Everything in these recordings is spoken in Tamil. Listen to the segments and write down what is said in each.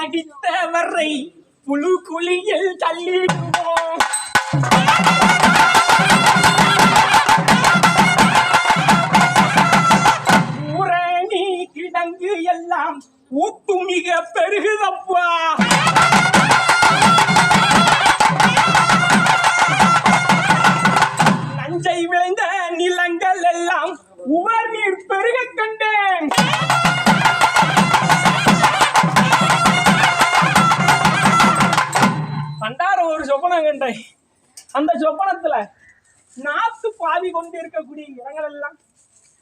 அடித்தவரை புழு குழியில் தள்ளிடுவோம். ஊரணி கிடங்கு எல்லாம் ஊத்து மிக பெருகுதப்பா. ஒரு அந்த சொப்பனத்துல நாத்து பாதி கொண்டு இருக்கக்கூடிய இடங்கள் எல்லாம்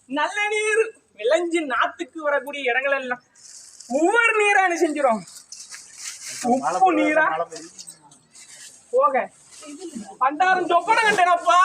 நல்ல நீர் விளைஞ்சு நாத்துக்கு வரக்கூடிய இடங்கள் எல்லாம் உவர் நீரா என்ன உப்பு நீரா? போக. பண்டாரம் சொப்பனம் கண்டேனப்பா.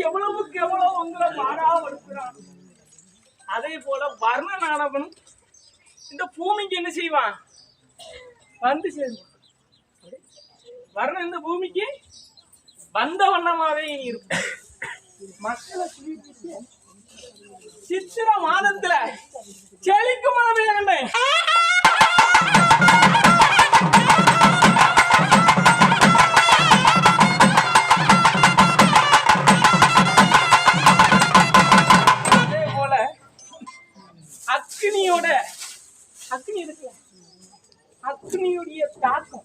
எவ்வளவுக்கு எவ்வளவு உங்களை மாறாமடுக்கிறான் அதே போல வர்ணனானவனும் இந்த பூமிக்கு என்ன செய்வான்? வந்து சேருவான் வர்ணன் இந்த பூமிக்கு வந்த வண்ணமாவே இருக்கும். மக்களை சித்திர மாதத்துல செழிக்கும் மழை பெய்ய அக்னியுடைய தாக்கம்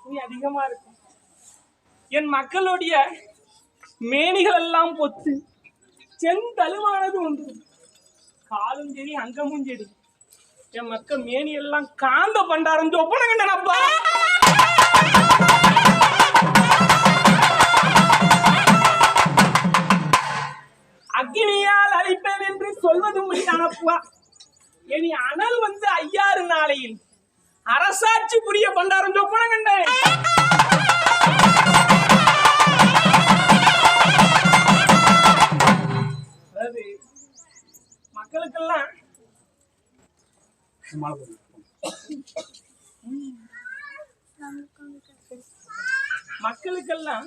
இனி அதிகமா இருக்கும். என் மக்களுடைய மேனிகள் எல்லாம் பொத்து செந்தழுவானது ஒன்று காலும் சரி அங்கமும் சரி என் மக்கள் மேனி எல்லாம் காந்த பண்டாரம் சொப்பன கண்டனப்பா அக்னியால் அழிப்பேன் என்று சொல்வதும் முடியானப்பா இனி அனல் வந்து ஐயாறு நாளையில் அரசாட்சி புரிய பண்டாரம் சொப்பன கண்டேன் அதாவது மக்களுக்கெல்லாம் மக்களுக்கெல்லாம்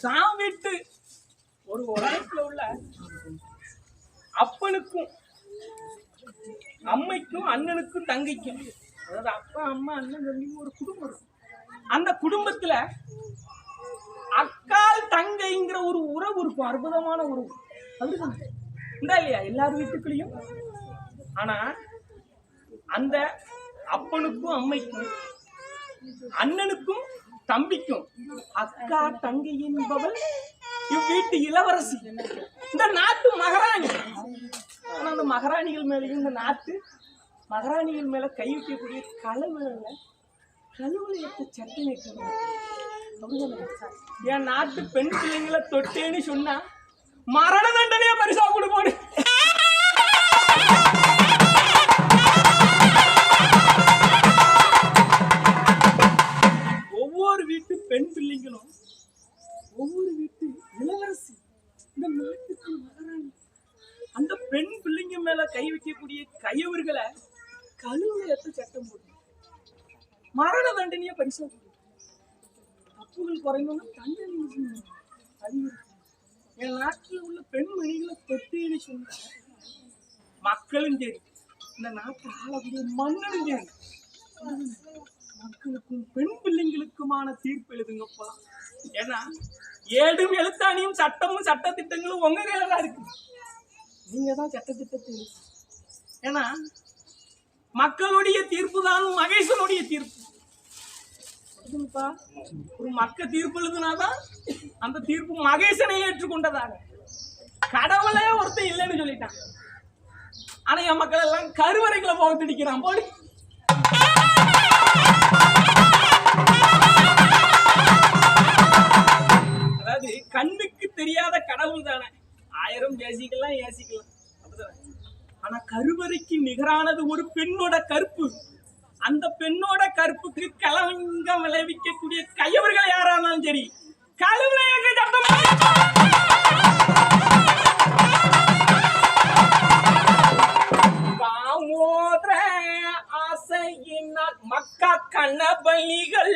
சாமிட்டு ஒரு உலகத்துல உள்ள அப்பனுக்கும் அம்மைக்கும் அண்ணனுக்கும் தங்கைக்கும். அதாவது அப்பா அம்மா அண்ணன் தம்பி ஒரு குடும்பம். இருக்கும் அந்த குடும்பத்துல அக்கால் தங்கைங்கிற ஒரு உறவு இருக்கும் அற்புதமான உறவு. அப்படிதானே. இந்த இல்லையா? எல்லார் வீட்டுக்குள்ளேயும். ஆனா அந்த அப்பனுக்கும் அம்மைக்கும் அண்ணனுக்கும் தம்பிக்கும் அக்கா தங்கை என்பவள் இவ்வீட்டு இளவரசி. இந்த நாட்டு மகாராணி. ஆனால் அந்த மகாராணிகள் மேலேயும் இந்த நாட்டு மகாராணிகள் மேலே கை வைக்கக்கூடிய கலவுல கழுவுலையத்த சட்டை வைக்கணும் என் நாட்டு பெண் பிள்ளைங்களை தொட்டேன்னு சொன்னா மரண தண்டனையை பரிசா கொடுப்பாடு ஒவ்வொரு வீட்டு பெண் பிள்ளைங்களும் ஒவ்வொரு வீட்டு இளவரசி இந்த நாட்டுக்கு மகாராணி அந்த பெண் பிள்ளைங்க மேல கை வைக்கக்கூடிய கையவர்களை கழுவுலையத்த சட்டம் போடுது. மரண தண்டனைய பரிசா தப்புகள் குறைந்தோம்னா தண்டனை அதிகரிக்கும். என் நாட்டில் உள்ள பெண்மணிகளை தொட்டேன்னு சொன்ன மக்களும் சரி இந்த நாட்டை ஆளக்கூடிய மன்னனும் சரி மக்களுக்கும் பெண் பிள்ளைங்களுக்குமான தீர்ப்பு எழுதுங்கப்பா. ஏன்னா ஏடும் எழுத்தாணியும் சட்டமும் சட்ட திட்டங்களும் உங்க கையில தான் இருக்கு. நீங்க தான் சட்ட திட்டத்தை ஏன்னா மக்களுடைய தீர்ப்பு தான் மகேசனுடைய தீர்ப்பு. ஒரு மக்க தீர்ப்பு எழுதுனாதான் அந்த தீர்ப்பு மகேசனை ஏற்றுக்கொண்டதாக. கடவுளே ஒருத்தன் இல்லைன்னு சொல்லிட்டான். ஆனா என் மக்கள் எல்லாம் கருவறைகளை போக திடிக்கிறான் போடி. அதாவது கண்ணுக்கு தெரியாத கடவுள் தானே. ஆயிரம் பேசிக்கலாம் ஏசிக்கலாம். ஆனா கருவறைக்கு நிகரானது ஒரு பெண்ணோட கற்பு அந்த பெண்ணோட கற்புக்கு கலவங்கம் விளைவிக்கக்கூடிய கையவர்கள் யாரானாலும் சரி கழுவுல எங்க காமோதர ஆசையினால் மக்கா கண்ணபலிகள் உண்டாகும்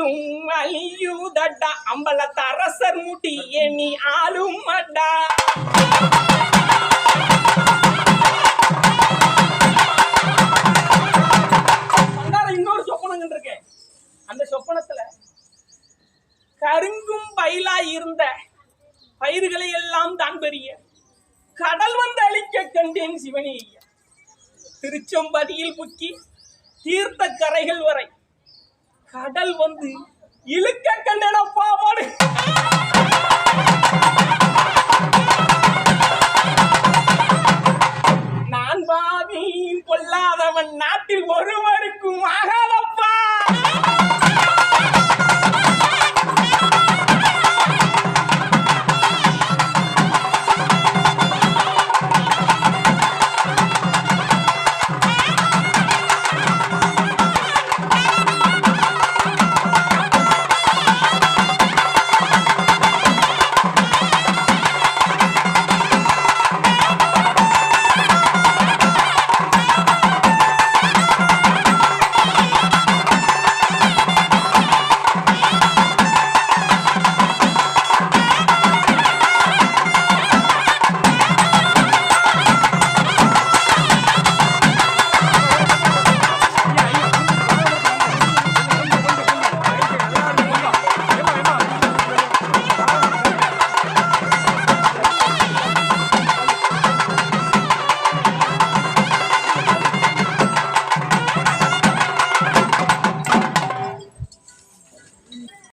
ஆணும் பெண்ணும் அம்பலத்தரசர் அம்பலத்த அரசர் எண்ணி ஆளும் அடா இன்னொரு சொப்பனம் இருக்கேன் அந்த சொப்பனத்துல கருங்கும் பயிலாய் இருந்த பயிர்களை எல்லாம் தான் பெரிய. கடல் வந்து அழிக்க கண்டேன் சிவனே ஐயா திருச்செம்பதியில் புக்கி தீர்த்த கரைகள் வரை கடல் வந்து இழுக்க கண்டேனா பாவாடு. நான் பாவி கொல்லாதவன் நாட்டில் ஒருவருக்கும் ஆகாத